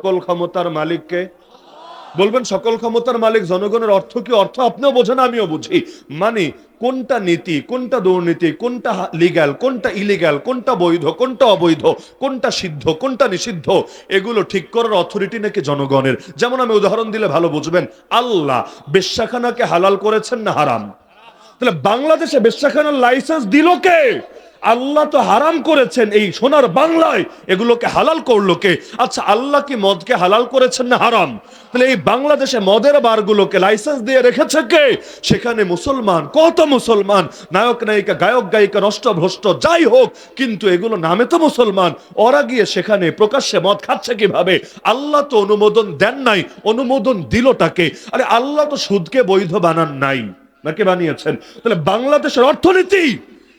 সকল ক্ষমতার মালিককে। বলবেন, সকল ক্ষমতার মালিক, জনগণের অর্থ কি? অর্থ আপনিও বোঝেন, আমিও বুঝি। মানে কোনটা নীতি, কোনটা দুর্নীতি, কোনটা লিগ্যাল কোনটা ইলিগ্যাল কোনটা বৈধ, কোনটা অবৈধ, কোনটা সিদ্ধ, কোনটা নিষিদ্ধ, এগুলো ঠিক করার অথরিটি নাকি জনগণের? যেমন আমি উদাহরণ দিলে ভালো বুঝবেন, আল্লাহ বেশ্যাখানাকে হালাল করেছেন না হারাম? তাহলে বাংলাদেশে বেশ্যাখানার লাইসেন্স দিল কে? আল্লাহ তো হারাম করেছেন এই সোনার বাংলায়। এগুলোকে হালাল করল কে? আচ্ছা আল্লাহ কি মদকে হালাল করেছেন না হারাম? তাহলে এই বাংলাদেশে মদের বারগুলোকে লাইসেন্স দিয়ে রেখেছে কে? সেখানে মুসলমান, কত মুসলমান? নায়ক, নায়িকা, গায়ক, গায়িকা, নষ্ট, ভ্রষ্ট, যাই হোক, কিন্তু এগুলো নামে তো মুসলমান। ওরা গিয়ে সেখানে প্রকাশ্যে মদ খাচ্ছে কীভাবে? আল্লাহ তো অনুমোদন দেন নাই, অনুমোদন দিলটাকে আরে, আল্লাহ তো সুদকে বৈধ বানান নাই। নাকি বানিয়েছেন? তাহলে বাংলাদেশের অর্থনীতি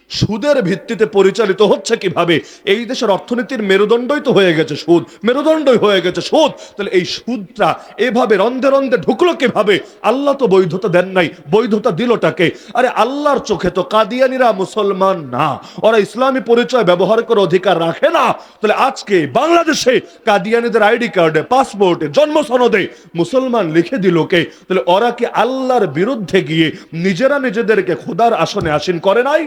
সুদের ভিত্তিতে পরিচালিত হচ্ছে কীভাবে? এই দেশের অর্থনীতির মেরুদণ্ডই তো হয়ে গেছে সুদ। মেরুদণ্ডই হয়ে গেছে সুদ। তাহলে এই সুদটা এভাবে রন্ধে রন্ধে ঢুকলো কীভাবে? আল্লাহ তো বৈধতা দেন নাই। বৈধতা দিলটাকে আরে আল্লাহর চোখে তো কাদিয়ানিরা মুসলমান না। ওরা ইসলামী পরিচয় ব্যবহার করে অধিকার রাখে না। তাহলে আজকে বাংলাদেশে কাদিয়ানিদের আইডি কার্ডে, পাসপোর্টে জন্ম সনদে মুসলমান লিখে দিল কে? তাহলে ওরা কি আল্লাহর বিরুদ্ধে গিয়ে নিজেরা নিজেদেরকে খোদার আসনে আসীন করে নাই?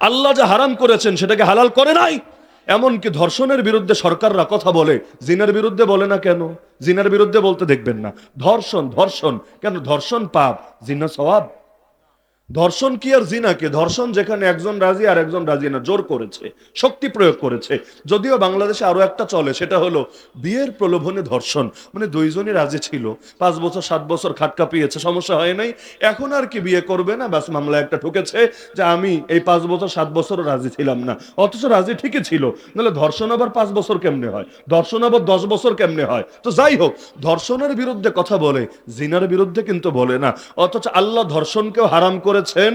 আল্লাহ যা হারাম করেছেন সেটাকে হালাল করে নাই? এমনকি ধর্ষণের বিরুদ্ধে সরকাররা কথা বলে, জিনের বিরুদ্ধে বলে না কেন? জিনের বিরুদ্ধে বলতে দেখবেন না। ধর্ষণ ধর্ষণ। কেন? ধর্ষণ পাপ, জিনা সওয়াব। ধর্ষণ কি আর জিনাকে ধর্ষণ যেখানে একজন রাজি আর একজন রাজি না, জোর করেছে, শক্তি প্রয়োগ করেছে। যদিও বাংলাদেশে আরও একটা চলে, সেটা হলো বিয়ের প্রলোভনে ধর্ষণ। মানে দুইজনই রাজি ছিল, পাঁচ বছর, সাত বছর খাট কাঁপিয়েছে, সমস্যা হয় নাই। এখন আর কি বিয়ে করবে না? ব্যাস, মামলা একটা ঠুকেছে যে আমি এই পাঁচ বছর, সাত বছরও রাজি ছিলাম না। অথচ রাজি ঠিকই ছিল। নাহলে ধর্ষণ আবার পাঁচ বছর কেমনে হয়? ধর্ষণ আবার দশ বছর কেমনে হয়? তো যাই হোক, ধর্ষণের বিরুদ্ধে কথা বলে, জিনার বিরুদ্ধে কিন্তু বলে না। অথচ আল্লাহ ধর্ষণকেও হারাম করেছেন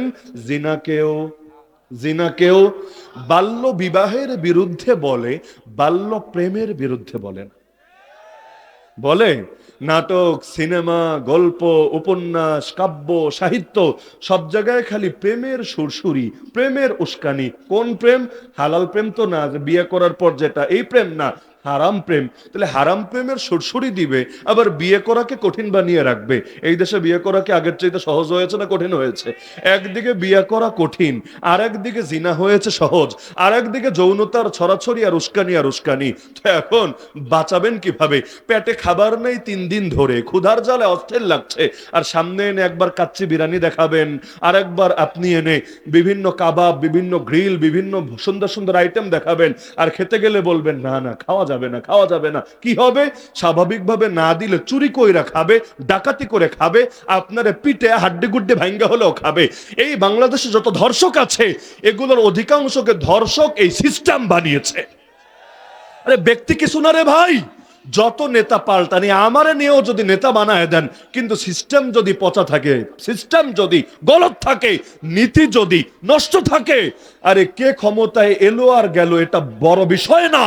জিনাকেও। জিনাকেও বাল্য বিবাহের বিরুদ্ধে বলে, বাল্য প্রেমের বিরুদ্ধে বলে। না বলে নাটক, সিনেমা, গল্প, উপন্যাস, কাব্য, সাহিত্য, সব জায়গায় খালি প্রেমের সুরসুরি, প্রেমের উস্কানি। কোন প্রেম? হালাল প্রেম তো না বিয়ে করার পর যেটা। এই প্রেম না হারাম প্রেম। তাহলে হারাম প্রেমের সুরসুরি দিবে, আবার বিয়ে করাকে কঠিন বানিয়ে রাখবে। এই দেশে বিয়ে করাকে আগের চাইতে সহজ হয়েছে না কঠিন হয়েছে? একদিকে বিয়ে করা কঠিন আর একদিকে জিনা হয়েছে সহজ আর একদিকে যৌনতার ছড়াছড়ি আর উস্কানি আর উস্কানি। তো এখন বাঁচাবেন কীভাবে? পেটে খাবার নেই তিন দিন ধরে, ক্ষুধার জালে অস্থির লাগছে। আর সামনে এনে একবার কাচ্চি বিরিয়ানি দেখাবেন আর একবার আপনি এনে বিভিন্ন কাবাব, বিভিন্ন গ্রিল, বিভিন্ন সুন্দর সুন্দর আইটেম দেখাবেন, আর খেতে গেলে বলবেন, না না, খাওয়া যাবে না, খাওয়া যাবে না। কি হবে? স্বাভাবিকভাবে না দিলে চুরি কইরা খাবে, ডাকাতি করে খাবে, আপনার পিঠে হাড্ডি গুড্ডি ভাঙ্গা হলেও খাবে। এই বাংলাদেশে যত ধর্ষক আছে, এগুলোর অধিকাংশকে ধর্ষক এই সিস্টেম বানিয়েছে। আরে ব্যক্তি কিছু না রে ভাই, যত নেতা পাল্টানি, আমারে নিয়েও যদি নেতা বানায় দেন, কিন্তু সিস্টেম যদি পচা থাকে, সিস্টেম যদি গলত থাকে, নীতি যদি নষ্ট থাকে, আরে কে ক্ষমতায় এলো আর গেল, এটা বড় বিষয় না।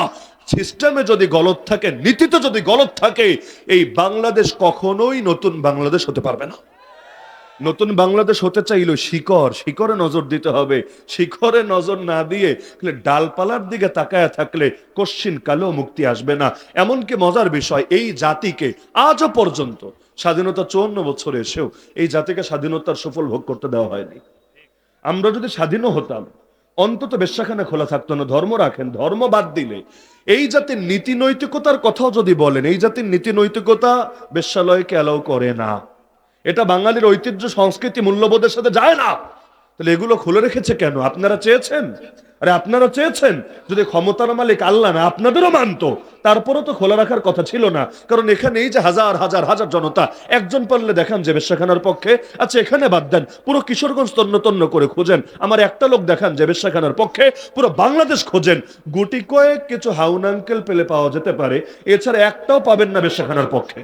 সিস্টেমে যদি গলত থাকে, নীতিতে যদি গলত থাকে, এই বাংলাদেশ কখনোই নতুন বাংলাদেশ হতে পারবে না। নতুন বাংলাদেশ হতে চাইলো শিকড় শিকড়ে নজর দিতে হবে। শিকড়ে নজর না দিয়ে ডালপালার দিকে তাকায় থাকলে কশ্চিন কালো মুক্তি আসবে না। এমনকি মজার বিষয়, এই জাতিকে আজও পর্যন্ত স্বাধীনতা চুয়ান্ন বছর এসেও এই জাতিকে স্বাধীনতার সুফল ভোগ করতে দেওয়া হয়নি। আমরা যদি স্বাধীনও হতাম অন্তত বেশ্যাখানে খোলা থাকতো না, ধর্ম রাখেন, ধর্ম বাদ দিলে। এই জাতির নীতি নৈতিকতার কথাও যদি বলেন, এই জাতির নীতি নৈতিকতা বেশ্যালয়কে অ্যালাউ করে না। এটা বাঙালির ঐতিহ্য, সংস্কৃতি, মূল্যবোধের সাথে যায় না। তাহলে এগুলো খুলে রেখেছে কেন? আপনারা চেয়েছেন? আরে আপনারা চেয়েছেন যদি ক্ষমতার মালিক আল্লাহ না, আপনাদেরও মানতো। তারপরও তো খোলা রাখার কথা ছিল না। কারণ এখানে এই যে হাজার হাজার হাজার জনতা, একজন পারলে দেখান যে বেশ্যাখানার পক্ষে। আচ্ছা এখানে বাদ দেন, পুরো কিশোরগঞ্জ তন্ন তন্ন করে খোঁজেন। আমার একটা লোক দেখান যে বেশ্যাখানার পক্ষে, পুরো বাংলাদেশ খোঁজেন। গুটি কয়েক কিছু হাউন আঙ্কেল পেলে পাওয়া যেতে পারে। এছাড়া একটাও পাবেন না বেশ্যাখানার পক্ষে।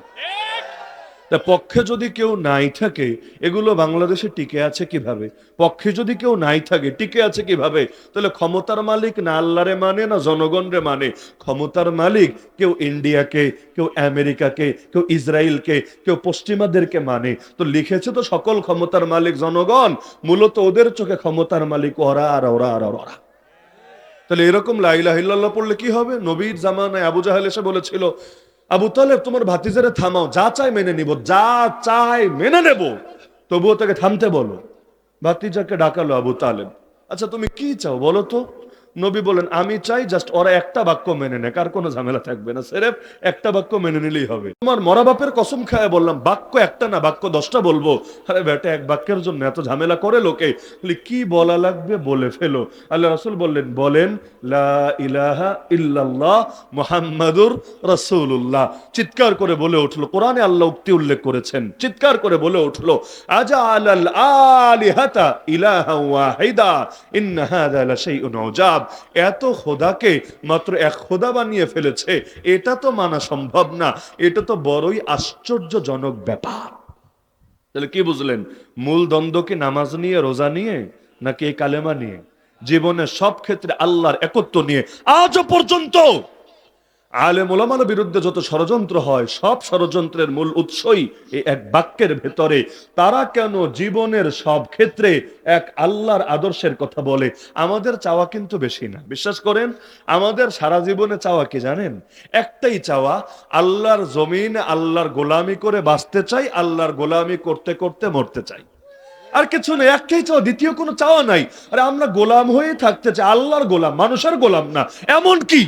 তা পক্ষে যদি কেউ নাই থাকে, এগুলো বাংলাদেশে টিকে আছে কীভাবে? পক্ষে যদি কেউ নাই থাকে, টিকে আছে কীভাবে? তাহলে ক্ষমতার মালিক না আল্লাহরে মানে না জনগণরে মানে। ক্ষমতার মালিক কেউ ইন্ডিয়াকে, কেউ আমেরিকাকে, কেউ ইসরায়েলকে, কেউ পশ্চিমাদেরকে মানে। তো লিখেছে তো সকল ক্ষমতার মালিক জনগণ, মূলত ওদের চোখে ক্ষমতার মালিক ওরা আর ওরা আর ওরা। তাহলে এরকম লাইলাহ ইল্লাল্লাহ পড়লে কি হবে? নবীর জামানায় আবু জাহেল এসে বলেছিল আবু তালেব, তোমার ভাতিজারে থামাও, যা চাই মেনে নিব, যা চাই মেনে নেব। তবুও তাকে থামতে বলো। ভাতিজাকে ডাকালো আবু তালেব। আচ্ছা তুমি কি চাও বলো তো? নবী বলেন, আমি চাই জাস্ট ওরা একটা বাক্য মেনে নেয় কার কোনো ঝামেলা থাকবে না। সেরেফ একটা বাক্য মেনে নিলেই হবে। তোমার মরা বাপের কসম খায় বললাম, বাক্য একটা না, বাক্য দশটা বলব। আরে বেটা, এক বাক্যের জন্য এত ঝামেলা করে লোকে? কি বলা লাগবে বলে ফেলো। আল্লাহ রাসূল বললেন, বলেন, লা ইলাহা ইল্লাল্লাহ মুহাম্মাদুর রাসূলুল্লাহ। চিৎকার করে বলে উঠল, কোরআনে আল্লাহ উক্তি উল্লেখ করেছেন। চিৎকার করে বলে উঠল আজা আলাল আলিহাতা ইলাহা ওয়াহিদা, ইন্না লাশাইউন উজাব। এত খোদাকে মাত্র এক খোদা বানিয়ে ফেলেছে, এটা তো মানা সম্ভব না। এটা তো বড়ই আশ্চর্যজনক ব্যাপার। তাহলে কি বুঝলেন? মূল দ্বন্দ্ব কি নামাজ নিয়ে, রোজা নিয়ে, নাকি এই কালেমা নিয়ে? জীবনের সব ক্ষেত্রে আল্লাহর একত্ব নিয়ে। আজও পর্যন্ত আলেম ওলামার বিরুদ্ধে যত ষড়যন্ত্র হয়, সব ষড়যন্ত্রের মূল উৎসই এই এক বাক্যের ভেতরে। তারা কেন জীবনের সব ক্ষেত্রে এক আল্লাহর আদর্শের কথা বলে? আমাদের চাওয়া কিন্তু বেশি না। বিশ্বাস করেন, আমাদের সারা জীবনে চাওয়া কি জানেন? একটাই চাওয়া, আল্লাহর জমিন, আল্লাহর গোলামি করে বাঁচতে চাই, আল্লাহর গোলামি করতে করতে মরতে চাই। আর কিছু নেই একটাই চাওয়া, দ্বিতীয় কোনো চাওয়া নাই। আরে আমরা গোলাম হয়ে থাকতে চাই, আল্লাহর গোলাম, মানুষের গোলাম না। এমন কি?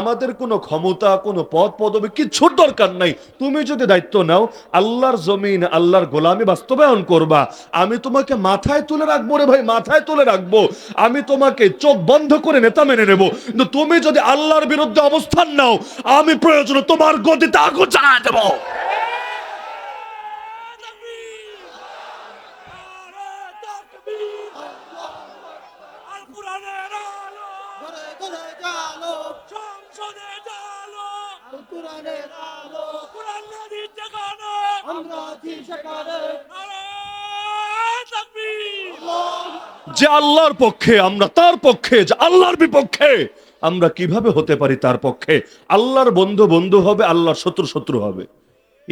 আমাদের কোনো ক্ষমতা, কোনো পদ পদবি কিচ্ছুর দরকার নাই। তুমি যদি দায়িত্ব নাও, আল্লাহর জমিন, আল্লাহর গোলামি বাস্তবায়ন করবা। আমি তোমাকে মাথায় তুলে রাখব রে ভাই, মাথায় তুলে রাখব। আমি তোমাকে চোখ বন্ধ করে নেতা মেনে নেব। কিন্তু তুমি যদি আল্লাহর বিরুদ্ধে অবস্থান নাও, আমি প্রয়োজনে তোমার গতিতে আগুন চালা দেবো। আমরা আছি সেখানে। যে আল্লাহর পক্ষে আমরা তার পক্ষে যে আল্লাহর বিপক্ষে আমরা কীভাবে হতে পারি তার পক্ষে? আল্লাহর বন্ধু বন্ধু হবে আল্লাহর শত্রু শত্রু হবে।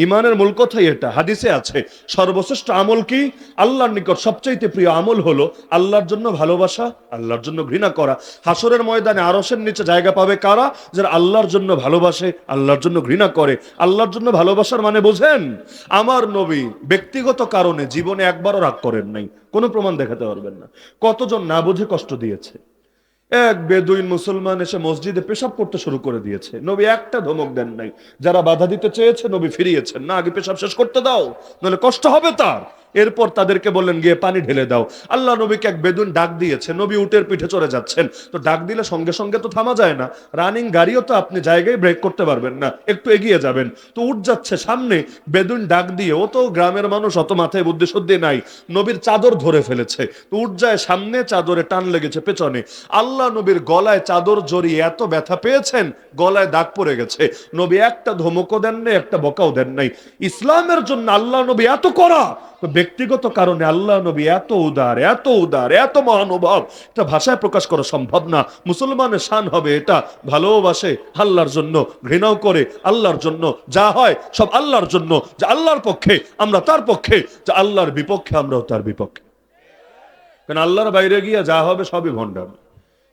ইমানের মূল কথাই এটা, হাদিসে আছে, সর্বশ্রেষ্ঠ আমল কি? আল্লাহর নিকট সবচাইতে প্রিয় আমল হলো আল্লাহর জন্য ভালোবাসা, আল্লাহর জন্য ঘৃণা করা। হাসরের ময়দানে আরসের নিচে জায়গা পাবে কারা? যারা আল্লাহর জন্য ভালোবাসে, আল্লাহর জন্য ঘৃণা করে। আল্লাহর জন্য ভালোবাসার মানে বোঝেন? আমার নবী ব্যক্তিগত কারণে জীবনে একবারও রাগ করেন নাই। কোনো প্রমাণ দেখাতে পারবেন না। কতজন না বুঝে কষ্ট দিয়েছে? এক বেদুইন মুসলমান এসে মসজিদে পেশাব করতে শুরু করে দিয়েছে। নবী একটা ধমক দেন নাই। যারা বাধা দিতে চেয়েছে, নবী ফিরিয়েছেন। না, আগে পেশাব শেষ করতে দাও, নাহলে কষ্ট হবে তার। এরপর তাদেরকে বললেন, গিয়ে পানি ঢেলে দাও। আল্লাহ নবীকে এক বেদুন ডাক দিয়েছে, নবী উটের পিঠে চড়ে যাচ্ছেন। তো ডাক দিলে সঙ্গে সঙ্গে তো থামা যায় না। রানিং গাড়িও তো আপনি জায়গায় ব্রেক করতে পারবেন না, একটু এগিয়ে যাবেন। তো উঠ যাচ্ছে সামনে, বেদুন ডাক দিয়ে, ও তো গ্রামের মানুষ, অত মাথায় বুদ্ধি শুদ্ধি নাই, নবীর চাদর ধরে ফেলেছে। তো উঠ যায় সামনে, চাদরে টান লেগেছে পেছনে। আল্লাহ নবীর গলায় চাদর জড়িয়ে এত ব্যথা পেয়েছেন, গলায় দাগ পড়ে গেছে। নবী একটা ধমকও দেন নাই, একটা বকাও দেন নাই। ইসলামের জন্য আল্লাহ নবী এত করা তো ব্যক্তিগত কারণে আল্লাহ নবী এত উদার এত উদার, এত মহানুভব। এটা ভাষায় প্রকাশ করা সম্ভব না। মুসলমানের শান হবে এটা। ভালোবাসে আল্লাহর জন্য, ঘৃণাও করে আল্লাহর জন্য। যা হয় সব আল্লাহর জন্য। যে আল্লাহর পক্ষে, আমরা তার পক্ষে। যে আল্লাহর বিপক্ষে, আমরাও তার বিপক্ষে। কারণ আল্লাহর বাইরে গিয়ে যা হবে সবই ভণ্ডামি।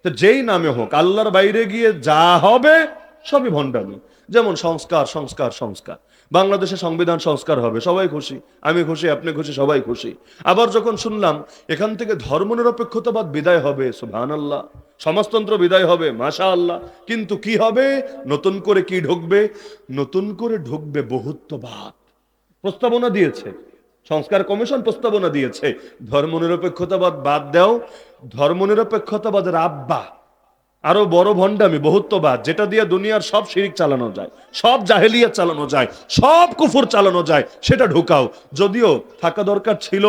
তো যেই নামে হোক, আল্লাহর বাইরে গিয়ে যা হবে সবই ভণ্ডামি। যেমন সংস্কার সংস্কার সংস্কার। বাংলাদেশে সংবিধান সংস্কার হবে, সবাই খুশি, আমি খুশি, আপনি খুশি, সবাই খুশি। আবার যখন শুনলাম, এখান থেকে ধর্মনিরপেক্ষতাবাদ বিদায় হবে সুবহান আল্লাহ সমাজতন্ত্র বিদায় হবে মাশা আল্লাহ কিন্তু কি হবে? নতুন করে কি ঢুকবে? নতুন করে ঢুকবে বহুত্ববাদ। প্রস্তাবনা দিয়েছে, সংস্কার কমিশন প্রস্তাবনা দিয়েছে, ধর্মনিরপেক্ষতাবাদ বাদ দাও, ধর্মনিরপেক্ষতাবাদের আব্বা আরও বড় ভণ্ডামি, বহুত্ববাদ, যেটা দিয়ে দুনিয়ার সব শিরিক চালানো যায়, সব জাহেলিয়া চালানো যায়, সব কুফুর চালানো যায়, সেটা ঢুকাও। যদিও থাকা দরকার ছিল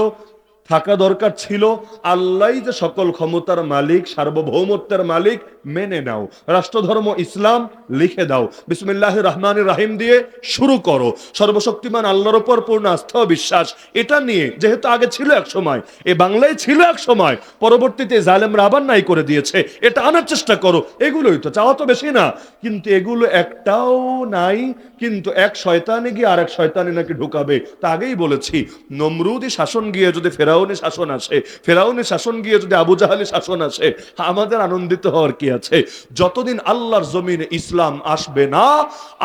থাকা দরকার ছিল। আল্লাহ যে সকল ক্ষমতার মালিক, সার্বভৌমত্বের মালিক, মেনে নাও। রাষ্ট্রধর্ম, ইসলাম লিখে দাও। বিসমিল্লাহ রহমান রাহিম দিয়ে শুরু করো। সর্বশক্তিমান আল্লাহর উপর পূর্ণ আস্থা বিশ্বাস। এটা নিয়ে, যেহেতু আগে ছিল এক সময়, এ বাংলায় ছিল এক সময়, পরবর্তীতে জালেমরা আবার নাই করে দিয়েছে। এটা আনার চেষ্টা করো। এগুলোই তো, চাওয়া তো বেশি না। কিন্তু এগুলো একটাও নাই কিন্তু এক শয়তানে গিয়ে আর এক শয়তানে নাকি ঢুকাবে? তা আগেই বলেছি নমরুদি শাসন গিয়ে যদি ফেরাউনি শাসন আসে, ফেরাউনি শাসন গিয়ে যদি আবু জাহালি শাসন আসে, আমাদের আনন্দিত হওয়ার কি আছে? যতদিন আল্লাহর জমিনে ইসলাম আসবে না,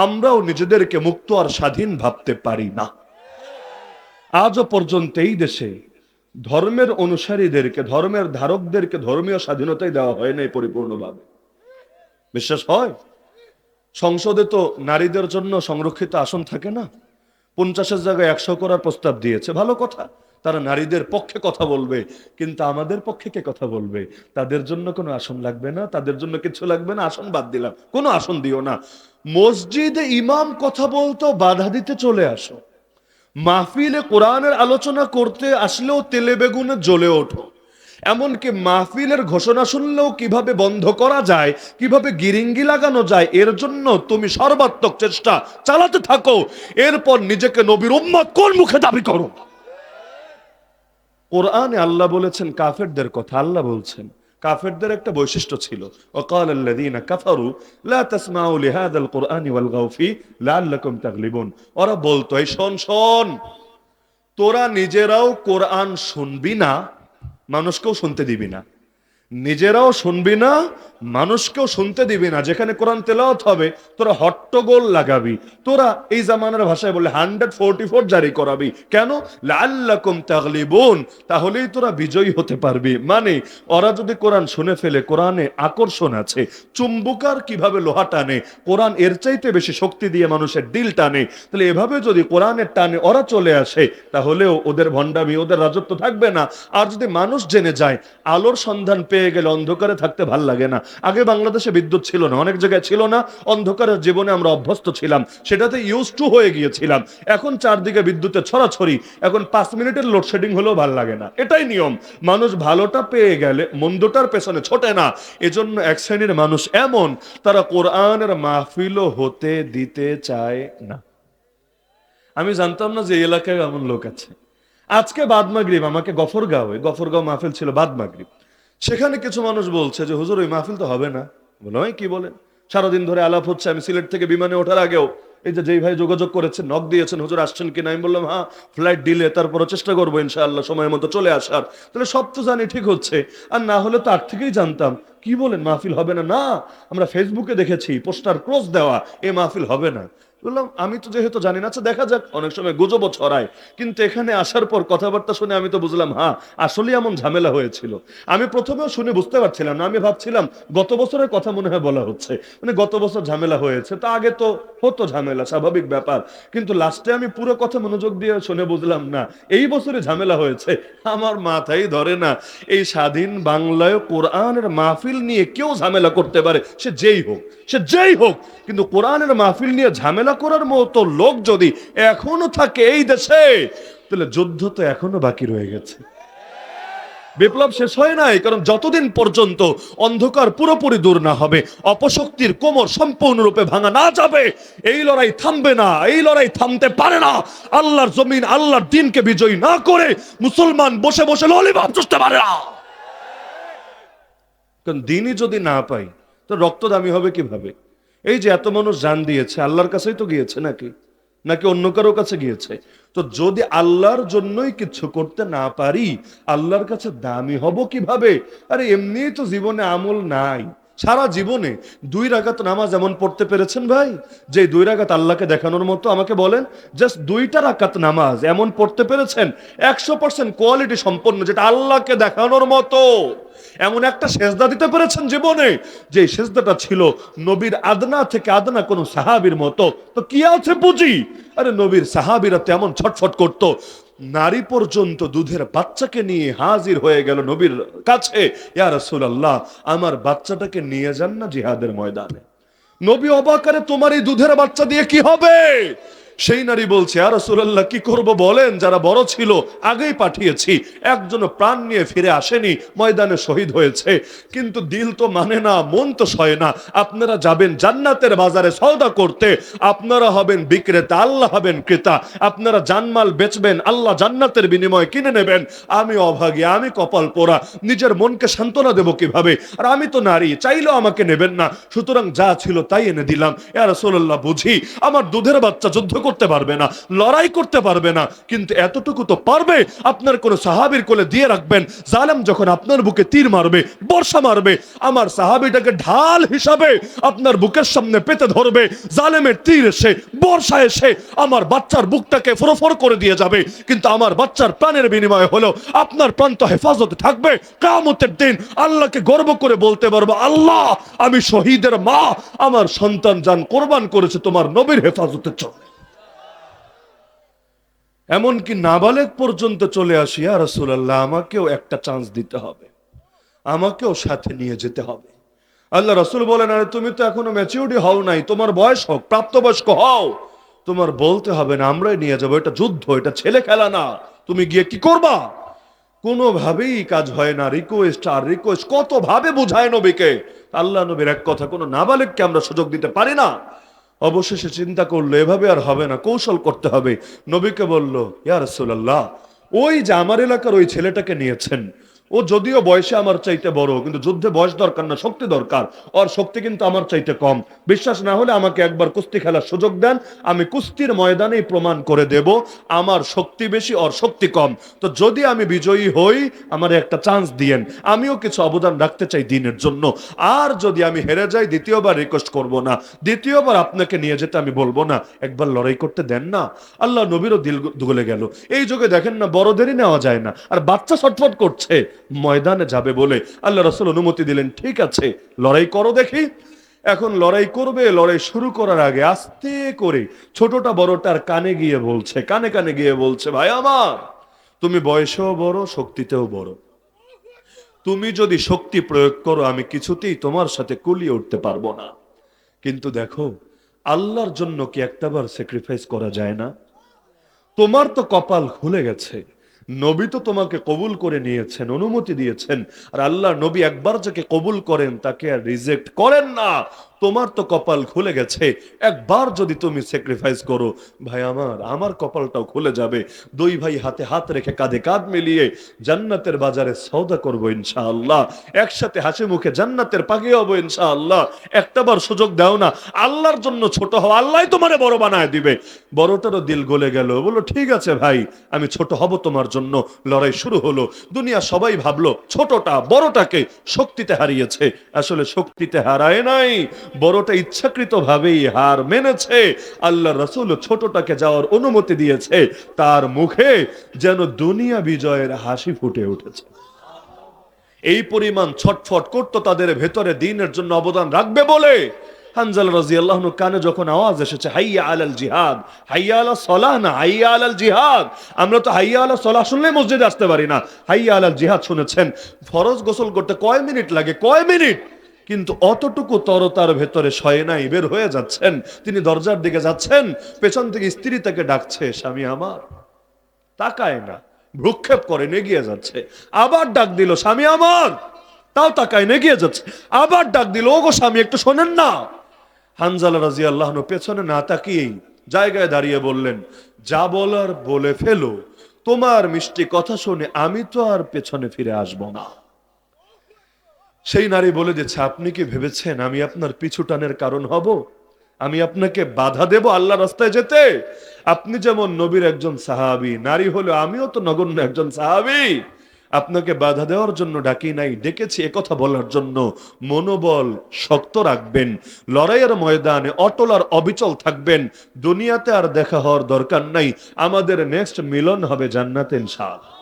আমরাও নিজেদেরকে মুক্ত আর স্বাধীন ভাবতে পারি না। আজও পর্যন্ত এই দেশে ধর্মের অনুসারীদেরকে, ধর্মের ধারকদেরকে ধর্মীয় স্বাধীনতাই দেওয়া হয় নাই পরিপূর্ণভাবে। বিশ্বাস হয়? সংসদে তো নারীদের জন্য সংরক্ষিত আসন থাকে না। পঞ্চাশের জায়গায় একশো করার প্রস্তাব দিয়েছে। ভালো কথা। তারা নারীদের পক্ষে কথা বলবে, কিন্তু আমাদের পক্ষে কে কথা বলবে? তাদের জন্য কোনো আসন লাগবে না, তাদের জন্য কিছু লাগবে না, আসন বাদ দিলাম। কোনো আসন দিও না। মসজিদে ইমাম কথা বলতো, বাধা দিতে চলে আসো। মাহফিলে কোরআনের আলোচনা করতে আসলেও তেলে বেগুনে জ্বলে ওঠো। এমনকি মাহফিলের ঘোষণা শুনলেও কীভাবে বন্ধ করা যায়, কীভাবে গিরিঙ্গি লাগানো যায়, এর জন্য তুমি সর্বাত্মক চেষ্টা চালাতে থাকো। এরপর নিজেকে নবীর উম্মত কোন মুখে দাবি করো? কোরআনে আল্লাহ বলেছেন, কাফেরদের কথা আল্লাহ বলছেন। কাফেরদের একটা বৈশিষ্ট্য ছিল। ওকাল আল্লাযীনা কাফারু লা তাসমাউ লিহাদাল কোরআনি ওয়াল গাউফি লাআল্লাকুম তাগলিবুন। ওরা বলতো, এই শোন শোন, তোরা নিজেরাও কোরআন শুনবি না মানুষকেও শুনতে দিবি না। নিজেরাও শুনবি না, মানুষকেও শুনতে দিবি না। যেখানে কোরআন তেলাওয়াত হবে, তোরা হট্টগোল লাগাবি। তোরা এই জামানার ভাষায় বলে হান্ড্রেড ফোরটি ফোর জারি করাবি। কেন? লাল্লাকুম তাগলিবুন। তাহলেই তোরা বিজয়ী হতে পারবি। মানে ওরা যদি কোরআন শুনে ফেলে, কোরআনে আকর্ষণ আছে, চুম্বুকার কীভাবে লোহা টানে, কোরআন এর চাইতে বেশি শক্তি দিয়ে মানুষের দিল টানে, তাহলে এভাবে যদি কোরআনের টানে ওরা চলে আসে, তাহলেও ওদের ভণ্ডামি, ওদের রাজত্ব থাকবে না। আর যদি মানুষ জেনে যায়, আলোর সন্ধান পেয়ে গেলে অন্ধকারে থাকতে ভালো লাগে না। আগে বাংলাদেশে বিদ্যুৎ ছিল না, অনেক জায়গায় ছিল না অন্ধকারের জীবনে আমরা অভ্যস্ত ছিলাম, সেটাতে ইউজ টু হয়ে গিয়েছিলাম। এখন চারদিকে বিদ্যুতের ছড়াছড়ি, এখন পাঁচ মিনিটের লোডশেডিং হলেও ভালো লাগে না। এটাই নিয়ম। মানুষ ভালোটা পেয়ে গেলে মন্দটার পেছনে ছোটে না। এজন্য এক শ্রেণির মানুষ এমন, তারা কোরআনের মাহফিলও হতে দিতে চায় না। আমি জানতাম না যে এলাকায় এমন লোক আছে। আজকে বাদ মাগরিব, আমাকে গফরগাঁও গফরগাঁও মাহফিল ছিল বাদ মাগরিব। সেখানে কিছু মানুষ বলছে যে, হুজুর, ওই মাহফিল তো হবে না। বলো, "ওই কি বলেন? সারাদিন ধরে আলাপ হচ্ছে, আমি সিলেট থেকে বিমানে ওঠার আগেও এই যে যেই ভাই যোগাযোগ করেছেন নক দিয়েছেন, হুজুর, আসছেন কিনা? আমি বললাম হ্যাঁ ফ্লাইট ডিলে তারপরে চেষ্টা করব ইনশাআল্লাহ, সময় মতো চলে আসার। তাহলে সব তো জানি ঠিক হচ্ছে, আর না হলে তো আগ থেকেই জানতাম, কি বলেন, মাহফিল হবে না? না, আমরা ফেসবুকে দেখেছি, পোস্টার ক্রস দেওয়া, এ মাহফিল হবে না। বললাম, আমি তো যেহেতু জানি না আচ্ছা দেখা যাক, অনেক সময় গুজবও ছড়ায়। কিন্তু এখানে আসার পর কথাবার্তা শুনে আমি তো বুঝলাম হ্যাঁ আসলে এমন ঝামেলা হয়েছিল। আমি প্রথমেও শুনে বুঝতে পারছিলাম না, আমি ভাবছিলাম, গত বছরের কথা মনে হয় বলা হচ্ছে। মানে গত বছর ঝামেলা হয়েছে, তা আগে তো হতো ঝামেলা, স্বাভাবিক ব্যাপার। কিন্তু লাস্টে আমি পুরো কথা মনোযোগ দিয়ে শুনে বুঝলাম, না, এই বছরে ঝামেলা হয়েছে। আমার মাথায় ধরে না, এই স্বাধীন বাংলায় কোরআনের মাহফিল নিয়ে কেউ ঝামেলা করতে পারে, সে যেই হোক, সে যেই হোক, কিন্তু কোরআনের মাহফিল নিয়ে ঝামেলা করার মতো লোক যদি এখনও থাকে এই দেশে, তাহলে যুদ্ধ তো এখনও বাকি রয়ে গেছে। বিপ্লব শেষ হয় নাই, কারণ যতদিন পর্যন্ত অন্ধকার পুরোপুরি দূর না হবে, অপশক্তির কোমর সম্পূর্ণরূপে ভাঙা না যাবে, এই লড়াই থামবে না, এই লড়াই থামতে পারে না। আল্লাহর জমিন, আল্লাহর দিনকে বিজয়ী না করে মুসলমান বসে বসে ললিভাব চুষতে পারে না। কারণ দিনই যদি না পাই, তো রক্ত দামি হবে কীভাবে? এই যে এত মানুষ জান দিয়েছে, আল্লাহর কাছেই তো গিয়েছে নাকি? নাকি অন্য কারও কাছে গিয়েছে? তো যদি আল্লাহর জন্যই কিছু করতে না পারি, আল্লাহর কাছে দামি হব কীভাবে? আরে এমনিই তো জীবনে আমল নাই। সারা জীবনে দুই রাগাত নামাজ এমন পড়তে পেরেছেন ভাই? যে দুই রাগাত আল্লাহকে দেখানোর মতো আমাকে বলেন জাস্ট দুইটা রাকাত নামাজ এমন পড়তে পেরেছেন, একশো পার্সেন্ট কোয়ালিটি সম্পন্ন, যেটা আল্লাহকে দেখানোর মতো। এমন একটা সেজদা দিতে পেরেছেন জীবনে, যে সেজদাটা ছিল নবীর আদনা থেকে আদনা কোন সাহাবীর মতো। তো কি আছে পুঁজি আরে নবীর সাহাবীরা তেমন ছটফট করত নারী পর্যন্ত দুধের বাচ্চাকে নিয়ে হাজির হয়ে গেল নবীর কাছে, ইয়া আমার বাচ্চাটাকে নিয়ে যান না জিহাদের ময়দানে। নবী অবাকারে তোমার এই দুধের বাচ্চা দিয়ে কি হবে? সেই নারী বলছে আর রসুল্লাহ কি করব বলেন? যারা বড় ছিল, আগেই পাঠিয়েছি। একজনও প্রাণ নিয়ে ফিরে আসেনি, ময়দানে শহীদ হয়েছে। কিন্তু দিল তো মানে না, মন তো সয় না। আপনারা যাবেন জান্নাতের বাজারে সওদা করতে। আপনারা হবেন বিক্রেতা, আল্লাহ হবেন ক্রেতা। আপনারা জানমাল বেচবেন, আল্লাহ জান্নাতের বিনিময়ে কিনে নেবেন। আমি অভাগী, আমি কপাল পোড়া, নিজের মনকে সান্ত্বনা দেব কীভাবে? আর আমি তো নারী, চাইলেও আমাকে নেবেন না। সুতরাং যা ছিল তাই এনে দিলাম। এ রাসূলুল্লাহ, বুঝি? আমার দুধের বাচ্চা যুদ্ধ করতে পারবে না, লড়াই করতে পারবে না, কিন্তু এতটুকু তো পারবে, আপনার কোন সাহাবীর কোলে দিয়ে রাখবেন। জালেম যখন আপনার বুকে তীর মারবে, বর্ষা মারবে, আমার সাহাবীটাকে ঢাল হিসাবে আপনার বুকের সামনে পেতে ধরবে। জালেমের তীর এসে, বর্ষা এসে আমার বাচ্চার বুকটাকে ফোরফোর করে দিয়ে যাবে। কিন্তু আমার বাচ্চার প্রাণের বিনিময় হলো, আপনার প্রাণ তো হেফাজতে থাকবে। কামতের দিন আল্লাহকে গর্ব করে বলতে পারব, আল্লাহ, আমি শহীদের মা, আমার সন্তান যান কোরবান করেছে তোমার নবীর হেফাজতের জন্য। এমনকি নাবালেক পর্যন্ত চলে আসি আর রাসূলুল্লাহ, আমাকেও একটা চান্স দিতে হবে। আমাকেও সাথে নিয়ে যেতে হবে। আল্লাহ রাসূল বলেন, আরে তুমি তো এখনও ম্যাচিউরিটি হও নাই, তোমার বয়স হোক, প্রাপ্তবয়স্ক হও। তোমার বলতে হবে না, আমরাই নিয়ে যাব, এটা যুদ্ধ, এটা ছেলে খেলা না। তুমি গিয়ে কি করবা? কোনোভাবেই কাজ হয় না রিকোয়েস্ট আর রিকোয়েস্ট কত ভাবে বুঝায় নবীকে? আল্লাহ নবীর এক কথা, কোনো নাবালেককে আমরা সুযোগ দিতে পারি না। অবশেষে চিন্তা করল, এভাবে আর হবে না, কৌশল করতে হবে। নবীকে বলল, ইয়া সোল্লাহ ওই যে আমার এলাকার ওই ছেলেটাকে নিয়েছেন ও যদিও বয়সে আমার চাইতে বড়, কিন্তু যুদ্ধে বয়স দরকার না, শক্তি দরকার। ওর শক্তি কিন্তু আমার চাইতে কম। বিশ্বাস না হলে আমাকে একবার কুস্তি খেলার সুযোগ দেন, আমি কুস্তির ময়দানেই প্রমাণ করে দেব, আমার শক্তি বেশি, ওর শক্তি কম। তো যদি আমি বিজয়ী হই, আমার একটা চান্স দিয়েন। আমিও কিছু অবদান রাখতে চাই দিনের জন্য। আর যদি আমি হেরে যাই, দ্বিতীয়বার রিকোয়েস্ট করব না। দ্বিতীয়বার আপনাকে নিয়ে যেতে আমি বলব না। একবার লড়াই করতে দেন না। আল্লাহ নবীরও দিল গলে গেল। এই যুগে দেখেন না বড়দেরই নেওয়া যায় না। আর বাচ্চা ছটফট করছে। ময়দানে যাবে বলে আল্লাহ রসুল অনুমতি দিলেন, ঠিক আছে, লড়াই করো দেখি। এখন লড়াই করবে, লড়াই শুরু করার আগে আস্তে করে ছোটটা বড়টার কানে গিয়ে বলছে, কানে কানে গিয়ে বলছে, ভাই আমার, তুমি বয়সেও বড়, শক্তিতেও বড়। তুমি যদি শক্তি প্রয়োগ করো, আমি কিছুতেই তোমার সাথে কুলিয়ে উঠতে পারব না। কিন্তু দেখো, আল্লাহর জন্য কি একটাবার স্যাক্রিফাইস করা যায় না? তোমার তো কপাল খুলে গেছে। নবী তো তোমাকে কবুল করে নিয়েছেন, অনুমতি দিয়েছেন। আর আল্লাহ নবী একবার যাকে কবুল করেন, তাকে আর রিজেক্ট করেন না। তোমার তো কপাল খুলে গেছে। একবার যদি তুমি স্যাক্রিফাইস করো, ভাই আমার আমার কপালটাও খুলে যাবে। দুই ভাই হাতে হাত রেখে কাঁধে কাঁধ মিলিয়ে জান্নাতের বাজারে সওদা করব ইনশাআল্লাহ। একসাথে হাসি মুখে জান্নাতের পাখি হব ইনশাআল্লাহ। একটাবার সুযোগ দাও না, আল্লাহর জন্য ছোট হও আল্লাহ তোমারে বড় বানায় দিবে। বড়টারও দিল গলে গেল, বলল, ঠিক আছে ভাই, আমি ছোট হব তোমার জন্য, লড়াই শুরু হলো। দুনিয়া সবাই ভাবলো, ছোটটা, বড়টাকে শক্তিতে হারিয়েছে। আসলে শক্তিতে হারায় নাই বড়টা ইচ্ছাকৃত ভাবেই হার মেনেছে। আল্লাহ রসুল ছোটটাকে যাওয়ার অনুমতি দিয়েছে। তার মুখে যেন দুনিয়া বিজয়ের হাসি ফুটে উঠেছে। এই পরিমাণ ছটফট করতো তাদের ভেতরে দিনের জন্য অবদান রাখবে বলে হানজাল রাজি আল্লাহ কানে যখন আওয়াজ এসেছে, হাইয়া আলাল জিহাদ, হাইয়া আলা সলাহ না, হাইয়া আলাল জিহাদ? আমরা তো হাইয়া আলা সলাহ শুনলে মসজিদে আসতে পারি না। হাইয়া আলাল জিহাদ শুনেছেন। ফরজ গোসল করতে কয় মিনিট লাগে? কয় মিনিট? কিন্তু অতটুকু তরতার ভেতরে শয়ে নাই বের হয়ে যাচ্ছেন। তিনি দরজার দিকে যাচ্ছেন, পেছন থেকে স্ত্রী তাকে ডাকছে, স্বামী আমার। তাকায় না, ভ্রুক্ষেপ করে নেগিয়ে যাচ্ছে। আবার ডাক দিল, স্বামী আমার! তাও তাকায় নেগিয়ে যাচ্ছে। আবার ডাক দিল, ওগো স্বামী, একটু শোনেন না। হানজালা রাজি আল্লাহ পেছনে না তাকিয়েই জায়গায় দাঁড়িয়ে বললেন, যা বলার বলে ফেলো। তোমার মিষ্টি কথা শুনে আমি তো আর পেছনে ফিরে আসব না। সেই নারী বলে দিচ্ছে আপনি কি ভেবেছেন আমি আপনার পিছু টানের কারণ হব? আমি আপনাকে বাধা দেব আল্লাহ রাস্তায় যেতে? আপনি যেমন নবীর একজন সাহাবি, নারী হলো আমিও তো নগণ্য একজন সাহাবি। আপনাকে বাধা দেওয়ার জন্য ডাকি নাই, ডেকেছি একথা বলার জন্য। মনোবল শক্ত রাখবেন, লড়াইয়ের ময়দানে অটল আর অবিচল থাকবেন। দুনিয়াতে আর দেখা হওয়ার দরকার নাই। আমাদের নেক্সট মিলন হবে জান্নাতে ইনশাআল্লাহ।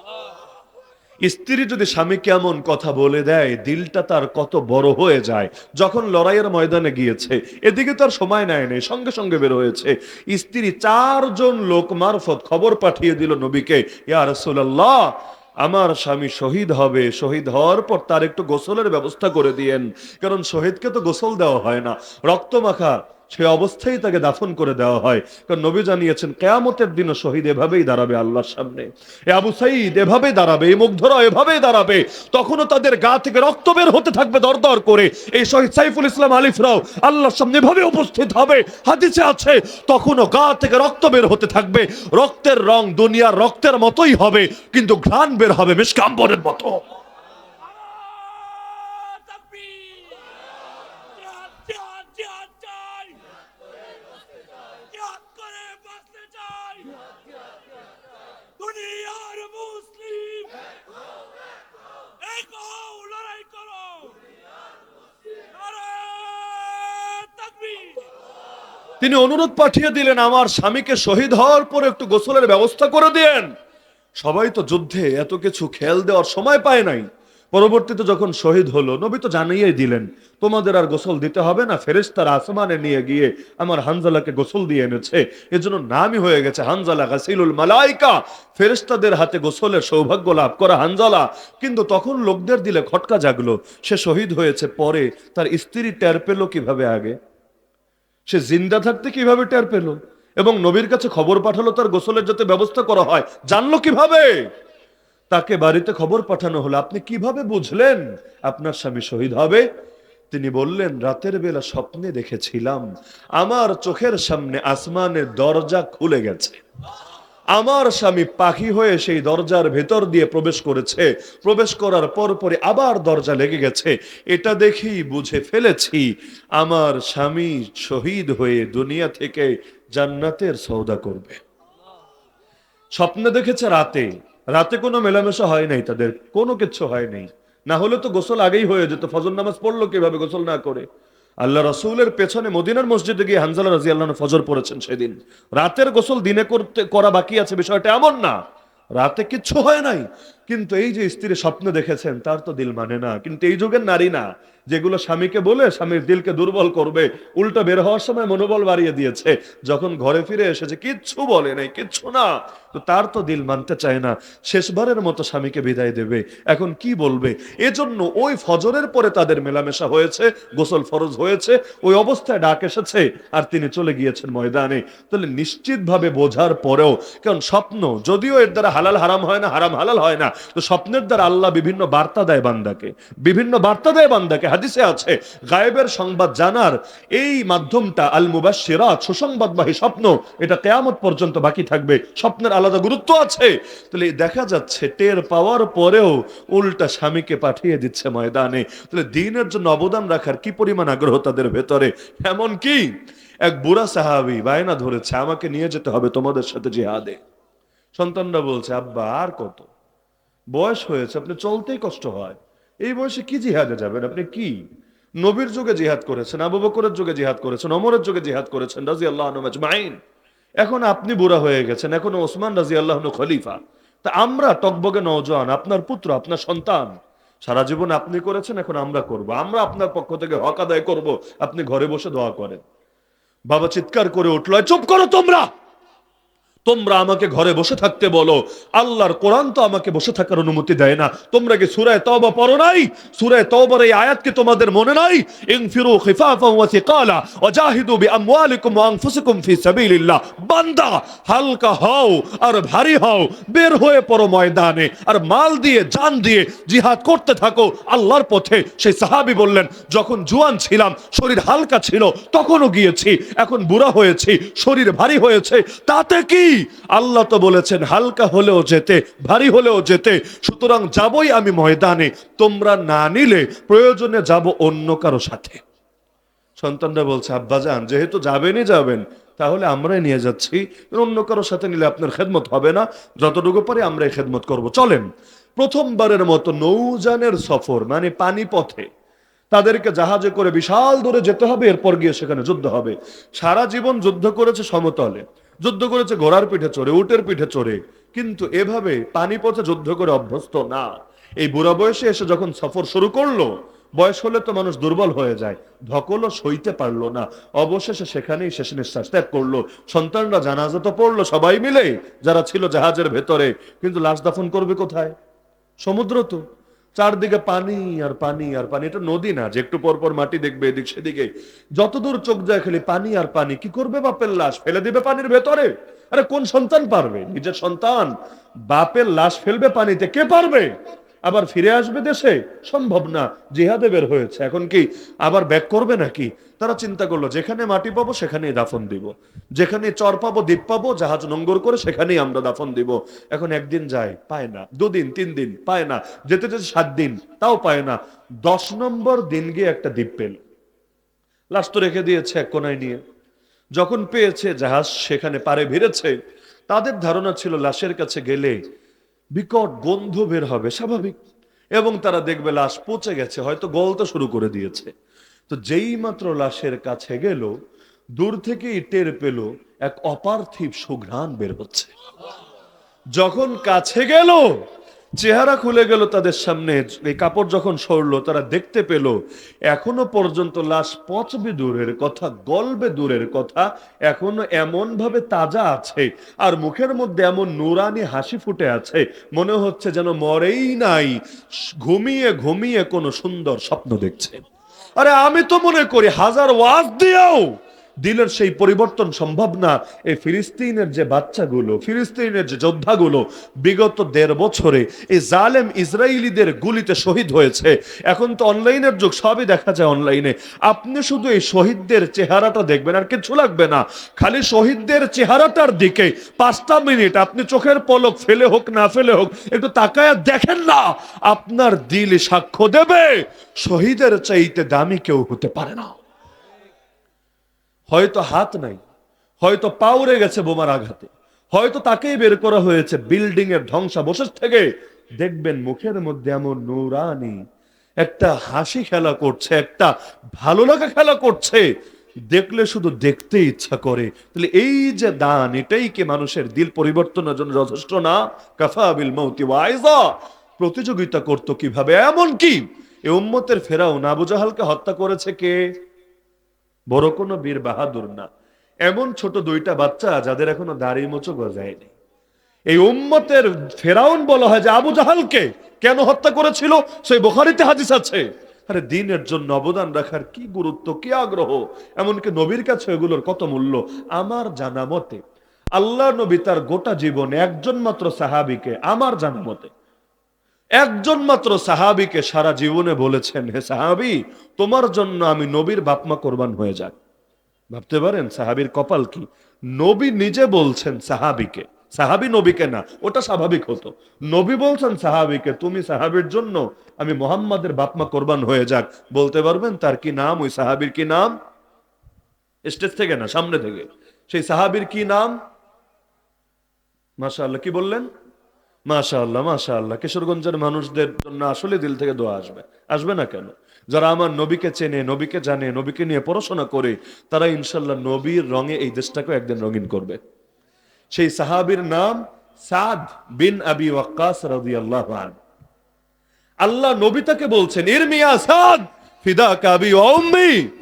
স্ত্রী যদি স্বামীকে এমন কথা বলে দেয়, দিলটা তার কত বড় হয়ে যায়। যখন লড়াইয়ের ময়দানে গিয়েছে, এদিকে তার সময় নেয় নেই, সঙ্গে সঙ্গে বের হয়েছে। স্ত্রী চারজন লোক মারফত খবর পাঠিয়ে দিল নবীকে, ইয়া রাসূলুল্লাহ, আমার স্বামী শহীদ হবে। শহীদ হওয়ার পর তার একটু গোসলের ব্যবস্থা করে দিয়েন। কারণ শহীদকে তো গোসল দেওয়া হয় না। রক্ত মাখা সেই অবস্থায় তাকে দাফন করে দেওয়া হয়। কারণ নবী জানিয়েছেন, কেয়ামতের দিনও শহীদ এভাবেই দাঁড়াবে আল্লাহর সামনে। এ আবু সাইদ এভাবেই দাঁড়াবে, এই মুগ্ধরা এভাবেই দাঁড়াবে। তখনও তাদের গা থেকে রক্ত বের হতে থাকবে দরদর করে। এই শহীদ সাইফুল ইসলাম আলিফরাও আল্লাহর সামনে এভাবে উপস্থিত হবে। হাদিসে আছে, তখনও গা থেকে রক্ত বের হতে থাকবে। রক্তের রং দুনিয়ার রক্তের মতোই হবে, কিন্তু ঘ্রাণ বের হবে বেশকাম্বরের মতো নারায়ে তাকবীর জিহাদ জিহাদ জিহাদ চাই জিহাদ করে বাঁচতে চাই দুনিয়ার মুসলিম এক হও লড়াই করো নারায়ে তাকবীর তিনি অনুরোধ পাঠিয়ে দিলেন, আমার স্বামীকে শহীদ হওয়ার পর একটু গোসলের ব্যবস্থা করে দিয়েন সবাই তো যুদ্ধে এত কিছু খেয়াল দেওয়ার সময় পায় নাই। পরবর্তীতে যখন শহীদ হলো, নবী তো জানিয়েই দিলেন, তোমাদের আর গোসল দিতে হবে না, ফেরেশতার আসমানে নিয়ে গিয়ে আমার হানজালাকে গোসল দিয়ে এনেছে। এজন্য নামই হয়ে গেছে হানজালা গাসিলুল মালাইকা। ফেরেশতাদের হাতে গোসলের সৌভাগ্য লাভ করা হানজালা। কিন্তু তখন লোকদের দিলে খটকা জাগলো। সে শহীদ হয়েছে পরে, তার স্ত্রী টের পেল কীভাবে আগে? সে জিন্দা থাকতে কীভাবে টের পেল? এবং নবীর কাছে খবর পাঠালো, তার গোসলের যাতে ব্যবস্থা করা হয়। জানলো কীভাবে? তাকে বাড়িতে খবর পাঠানো হলো। আপনি কীভাবে বুঝলেন? আপনার স্বামী শহীদ হবে? তিনি বললেন, রাতের বেলা স্বপ্নে দেখেছিলাম। আমার চোখের সামনে আসমানের দরজা খুলে গেছে। আমার স্বামী পাখি হয়ে সেই দরজার ভেতর দিয়ে প্রবেশ করেছে। প্রবেশ করার পর পরে আবার দরজা লেগে গেছে। এটা দেখেই বুঝে ফেলেছি, আমার স্বামী শহীদ হয়ে দুনিয়া থেকে জান্নাতের সৌদা করবে। স্বপ্নে দেখেছে রাতে। রাতে কোনো মেলামেশা হয় নাই তাদের, কোনো কিছু হয় নাই। না হলে তো গোসল আগেই হয়ে যেত, ফজর নামাজ পড়ল কীভাবে গোসল না করে? আল্লাহ রসুলের পেছনে মদিনার মসজিদে গিয়ে হানজালা রাজি আল্লাহ ফজর পড়েছেন সেদিন। রাতের গোসল দিনে করতে করা বাকি আছে, বিষয়টা এমন না। রাতে কিচ্ছু হয় নাই। কিন্তু এই যে স্ত্রী স্বপ্ন দেখেছেন, তার তো দিল মানে না। কিন্তু এই যুগের নারী না, যেগুলো স্বামীকে বলে স্বামীর দিলকে দুর্বল করবে, উল্টো বের হওয়ার সময় মনোবল বাড়িয়ে দিয়েছে। যখন ঘরে ফিরে এসেছে, কিচ্ছু বলে নাই, কিচ্ছু না। তো তার তো দিল মানতে চায় না। শেষবারের মতো স্বামীকে বিদায় দেবে। এখন কি বলবে? এজন্য ওই ফজরের পরে তাদের মেলামেশা হয়েছে, গোসল ফরজ হয়েছে, ওই অবস্থায় ডাক এসেছে, আর তিনি চলে গিয়েছেন ময়দানে। তাহলে নিশ্চিতভাবে বোঝার পরেও, কারণ স্বপ্ন, যদিও এর দ্বারা হালাল হারাম হয় না, হারাম হালাল হয় না তো স্বপ্নের দ্বারা আল্লাহ বিভিন্ন বার্তা দেয় বান্দাকে। বিভিন্ন বার্তা দেয় বান্দাকে। হাদিসে আছে, গায়েবের সংবাদ জানার এই মাধ্যমটা আল মুবাশশিরাত সুসংবাদবাহী স্বপ্ন, এটা কেয়ামত পর্যন্ত বাকি থাকবে। স্বপ্নের আলাদা গুরুত্ব আছে। তাহলে দেখা যাচ্ছে, টের পাওয়ার পরেও উল্টা স্বামীকে পাঠিয়ে দিচ্ছে ময়দানে। তাহলে দিনের জন্য অবদান রাখার কি পরিমাণ আগ্রহ তাদের ভেতরে? এমন কি? এক বুড়া সাহাবি বায়না ধরেছে, আমাকে নিয়ে যেতে হবে তোমাদের সাথে জিহাদে। সন্তানরা বলছে, আব্বা, আর কত? বয়স হয়েছে, আপনি চলতেই কষ্ট হয়। এই বয়সে কি জিহাদে যাবেন? আপনি কি? নবীর যুগে জিহাদ করেছেন, আবু বকরের যুগে জিহাদ করেছেন অমরের যুগে জিহাদ করেছেন রাজি আল্লাহ মাইন এখন আপনি বুড়া হয়ে গেছেন, এখন ওসমান রাজি আল্লাহ খলিফা। তা আমরা টকবগে নওজোয়ান, আপনার পুত্র, আপনার সন্তান। সারা জীবন আপনি করেছেন, এখন আমরা করব। আমরা আপনার পক্ষ থেকে হক আদায় করব, আপনি ঘরে বসে দোয়া করেন। বাবা চিৎকার করে উঠল, "এই চুপ করো তোমরা! তোমরা আমাকে ঘরে বসে থাকতে বলো। আল্লাহর কোরআন তো আমাকে বসে থাকার অনুমতি দেয় না। তোমরা কি সূরায়ে তওবা পড়ো নাই? সূরায়ে তওবার এই আয়াত কি তোমাদের মনে নাই? ইনফিরু খিফাফান ওয়া ওয়াজাহিদু বিআমওয়ালিকুম ওয়া আনফুসিকুম ফি সাবিলিল্লাহ। বান্দা, হালকা হও আর ভারী হও, বের হয়ে পড়ো ময়দানে। আর মাল দিয়ে, জান দিয়ে জিহাদ করতে থাকো আল্লাহর পথে। সেই সাহাবী বললেন, যখন জুয়ান ছিলাম, শরীর হালকা ছিল, তখনও গিয়েছি। এখন বুড়া হয়েছি, শরীর ভারী হয়েছে। তাতে কি আল্লাহ তো বলেছেন, হালকা হলেও যেতে, ভারী হলেও যেতে, সুতরাং যাবই আমি ময়দানে, তোমরা না নিলে প্রয়োজনে যাব অন্য কারও সাথে। সন্তানরা বলছে, আব্বাজান, যেহেতু যাবেনই যাবেন, তাহলে আমরাই নিয়ে যাচ্ছি, অন্য কারোর সাথে নিলে আপনার খেদমত হবে না, যতটুকু পারে আমরা এই খেদমত করব। চলেন, প্রথমবারের মতো নৌজানের সফর মানে পানি পথে তাদেরকে জাহাজে করে বিশাল দূরে যেতে হবে, এরপর গিয়ে সেখানে যুদ্ধ হবে। সারা জীবন যুদ্ধ করেছে সমতলে। যুদ্ধ করেছে, ঘোড়ার পিঠে চড়ে, উটের পিঠে চড়ে। কিন্তু এভাবে পানি পথে যুদ্ধ করে অভ্যস্ত না। এই বুড়া বয়সে এসে যখন সফর শুরু করল, বয়স হলে তো মানুষ দুর্বল হয়ে যায়। ধকলও সইতে পারল না। অবশেষে সেখানেই শেষ নিঃশ্বাস ত্যাগ করল। সন্তানরা জানাজা তো পড়ল সবাই মিলে যারা ছিল জাহাজের ভেতরে। কিন্তু লাশ দাফন করবে কোথায়? সমুদ্র তো। চারদিকে পানি আর পানি আর পানি। এটা নদী না, যে একটু পর পর মাটি দেখবে এদিক সেদিকে। যতদূর চোখ যায় খালি পানি আর পানি। কি করবে বাপের লাশ? ফেলে দিবে পানির ভেতরে? আরে কোন সন্তান পারবে? নিজের সন্তান বাপের লাশ ফেলবে পানিতে, কে পারবে? আবার ফিরে আসবে দেশে? সম্ভব না, জিহাদে বের হয়েছে। এখন কি আবার ব্যাক করবে নাকি? তারা চিন্তা করল, যেখানে মাটি পাবো সেখানেই দাফন দিব। যেখানে চর পাবো, দ্বীপ পাবো, জাহাজ নোঙ্গর করে সেখানেই আমরা দাফন দিব। এখন একদিন যায়, পায় না। দুদিন, তিন দিন, পায় না। যেতে যেতে সাত দিন, তাও পায় না। দশ নম্বর দিন গিয়ে একটা দ্বীপ পেল। লাশ তো রেখে দিয়েছে এক কোনায় নিয়ে। যখন পেয়েছে জাহাজ, সেখানে পারে ভিড়েছে। তাদের ধারণা ছিল, লাশের কাছে গেলে বিকট গন্ধ বের হবে, স্বাভাবিক। এবং তারা দেখবে লাশ পচে গেছে, হয়তো গলতে শুরু করে দিয়েছে। তো যেই মাত্র লাশের কাছে গেল, দূর থেকেই টের পেল, এক অপার্থিব সুঘ্রাণ বের হচ্ছে। যখন কাছে গেল চেহারা খুলে গেল তাদের সামনে। এই কাপড় যখন সরলো, তারা দেখতে পেল, এখনও পর্যন্ত লাশ পচবে দূরের কথা, গলবে দূরের কথা, এখনও এমন ভাবে তাজা আছে। আর মুখের মধ্যে এমন নুরানি হাসি ফুটে আছে, মনে হচ্ছে যেন মরেই নাই, ঘুমিয়ে ঘুমিয়ে কোনো সুন্দর স্বপ্ন দেখছে। আরে আমি তো মনে করি, হাজার ওয়াজ দিয়েও। দিলের সেই পরিবর্তন সম্ভব না। এই ফিলিস্তিনের যে বাচ্চাগুলো, ফিলিস্তিনের যে যোদ্ধাগুলো বিগত দেড় বছরে এই জালেম ইসরায়েলিদের গুলিতে শহীদ হয়েছে। এখন তো অনলাইনের যুগ, সবই দেখা যায় অনলাইনে। আপনি শুধু এই শহীদদের চেহারাটা দেখবেন, আর কিছু লাগবে না। খালি শহীদদের চেহারাটার দিকে পাঁচটা মিনিট আপনি চোখের পলক ফেলে হোক, না ফেলে হোক, একটু তাকায় দেখেন না। আপনার দিল সাক্ষ্য দেবে। শহীদের চাইতে দামি কেউ হতে পারে না। হয়তো হাত নাই, হয়তো পা উড়ে গেছে বোমার আঘাতে, হয়তো তাকেই বের করা হয়েছে বিল্ডিং এর ধ্বংসাবশেষ থেকে। দেখবেন মুখের মধ্যে এমন নুরানি, একটা হাসি খেলা করছে, একটা ভালো লাগা খেলা করছে। দেখলে শুধু দেখতে ইচ্ছা করে। তাহলে এই যে দান, এটাই কি মানুষের দিল পরিবর্তনের জন্য যথেষ্ট না? কাফা বিল মৌতি ওয়াইজা। প্রতিযোগিতা করতো কীভাবে? এমন কি এ উম্মতের ফেরাও আবু জাহালকে হত্যা করেছে কে? বড় কোনো বীর বাহাদুর না। এমন ছোট দুইটা বাচ্চা যাদের এখনও দাড়ি মোচো গজায়নি। এই উম্মতের ফেরাউন বলা হয় যে আবু জাহালকে কেন হত্যা করেছিল? সেই বোখারিতে হাদিস আছে। আরে দিনের জন্য অবদান রাখার কি গুরুত্ব, কি আগ্রহ? এমনকি নবীর কাছে এগুলোর কত মূল্য? আমার জানা মতে, আল্লাহ নবী তার গোটা জীবনে একজন মাত্র সাহাবিকে, আমার জানা মতে একজন মাত্র সাহাবিকে সারা জীবনে বলেছেন, হে সাহাবি, তোমার জন্য আমি নবীর বাপমা কোরবান হয়ে যাক। ভাবতে পারেন, সাহাবির কপাল কি? নবী নিজে বলছেন সাহাবিকে। সাহাবি নবীকে না, ওটা স্বাভাবিক হতো। নবী বলছেন সাহাবিকে, তুমি সাহাবির জন্য আমি মোহাম্মদের বাপমা কোরবান হয়ে যাক। বলতে পারবেন, তার কি নাম? ওই সাহাবির কি নাম? স্টেজ থেকে না, সামনে থেকে। সেই সাহাবির কি নাম? আল্লাহ কি বললেন? মাশা আল্লাহ আল্লাহ কিশোরগঞ্জের মানুষদের জন্য আসলে দিল থেকে দোয়া আসবে। আসবে না কেন? যারা আমার নবীকে চেনে, নবীকে জানে, নবীকে নিয়ে পড়াশোনা করে, তারা ইনশাল্লাহ নবীর রঙে এই দেশটাকে একদিন রঙিন করবে। সেই সাহাবীর নাম সাদ বিন আবি ওয়াক্কাস রাদিয়াল্লাহু আনহু। আল্লাহ নবী তাকে বলছেন, ইরমিয়া সাদ ফিদা কাবি উম্মি। হে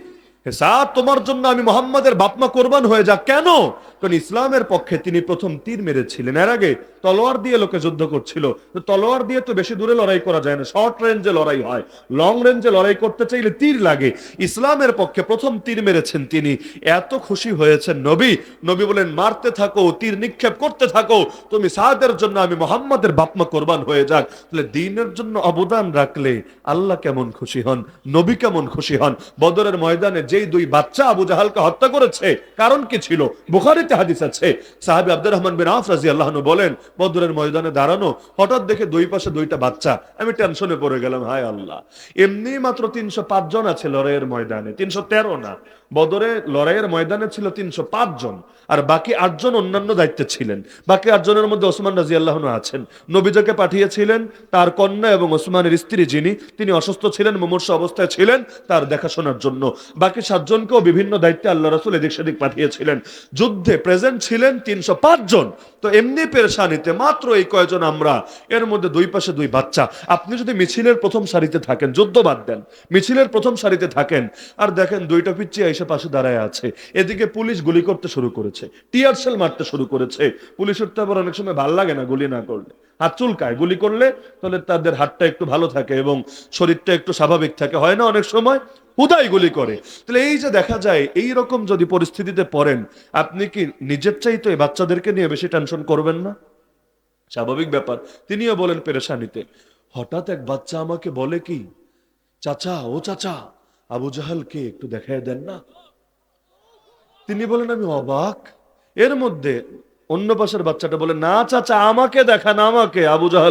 তোমার জন্য আমি মোহাম্মদের বাপমা কোরবান হয়ে যা কেন? কারণ ইসলামের পক্ষে তিনি প্রথম তীর মেরেছিলেন। এর আগে তলোয়ার দিয়ে লোকে যুদ্ধ করছিল। তলোয়ার দিয়ে তো বেশি দূরে লড়াই করা যায় না। শর্ট রেঞ্জে লড়াই হয়। লং রেঞ্জে লড়াই করতে চাইলে তীর লাগে। ইসলামের পক্ষে প্রথম তীর মেরেছেন তিনি। এত খুশি হয়েছেন নবী। নবী বলেন, মারতে থাকো, তীর নিক্ষেপ করতে থাকো। তুমি সাদের জন্য আমি মোহাম্মদের বাপমা কোরবান হয়ে যাক। তাহলে দিনের জন্য অবদান রাখলে আল্লাহ কেমন খুশি হন? নবী কেমন খুশি হন? বদরের ময়দানে যেই দুই বাচ্চা আবু জাহালকে হত্যা করেছে। কারণ কি ছিল? বুখারিতে হাদিস আছে। সাহেব আব্দুর রহমান বিন আফ রাজি আল্লাহনু বলেন, বদরের ময়দানে দাঁড়ানো, হঠাৎ দেখে দুই পাশে দুইটা বাচ্চা। আমি টেনশনে পড়ে গেলাম, হায় আল্লাহ। এমনি মাত্র তিনশো পাঁচ জন আছে লড়াইয়ের ময়দানে, তিনশো তেরো না। বদরে লড়াইয়ের ময়দানে ছিল তিনশো জন, আর বাকি আটজন অন্যান্য দায়িত্বে ছিলেন। বাকি আটজনের মধ্যে ওসমান রাজি আল্লাহ আছেন। নবীজকে পাঠিয়েছিলেন তার কন্যা এবং ওসমানের স্ত্রী যিনি, তিনি অসুস্থ ছিলেন, মুমূর্ষ অবস্থায় ছিলেন তার দেখাশোনার জন্য। বাকি সাতজনকেও বিভিন্ন দায়িত্বে আল্লাহ রসুল এদিক সেদিক পাঠিয়েছিলেন। যুদ্ধে প্রেজেন্ট ছিলেন তিনশো পাঁচ জন। তো এমনি পেরেশানিতে মাত্র এই কয়জন আমরা, এর মধ্যে দুই পাশে দুই বাচ্চা। আপনি যদি মিছিলের প্রথম সারিতে থাকেন, যুদ্ধ বাদ দেন, মিছিলের প্রথম সারিতে থাকেন, আর দেখেন দুইটা পিচ্ছি এসে এসে পাশে দাঁড়ায় আছে। এদিকে পুলিশ গুলি করতে শুরু করেছে। টিয়ার সেল মারতে শুরু করেছে। পুলিশের তো আবার অনেক সময় ভালো লাগে না গুলি না করলে। হাত চুলকায়। গুলি করলে তাহলে তাদের হাতটা একটু ভালো থাকে এবং শরীরটা একটু স্বাভাবিক থাকে। হয় না অনেক সময় হুদাই গুলি করে। তাহলে এই যে দেখা যায়, এই রকম যদি পরিস্থিতিতে পড়েন, আপনি কি নিজের চাইতে এই বাচ্চাদেরকে নিয়ে বেশি টেনশন করবেন না? স্বাভাবিক ব্যাপার। তিনিও বলেন পেরেশানিতে, হঠাৎ এক বাচ্চা আমাকে বলে কি, চাচা, ও চাচা আবু জাহালকে একটু দেখায় দেন না? তিনি বলেন, আমি অবাক। এর মধ্যে অন্য পাশের বাচ্চাটা বলে, না চাচা, আমাকে দেখান, আমাকে। আবু জাহাল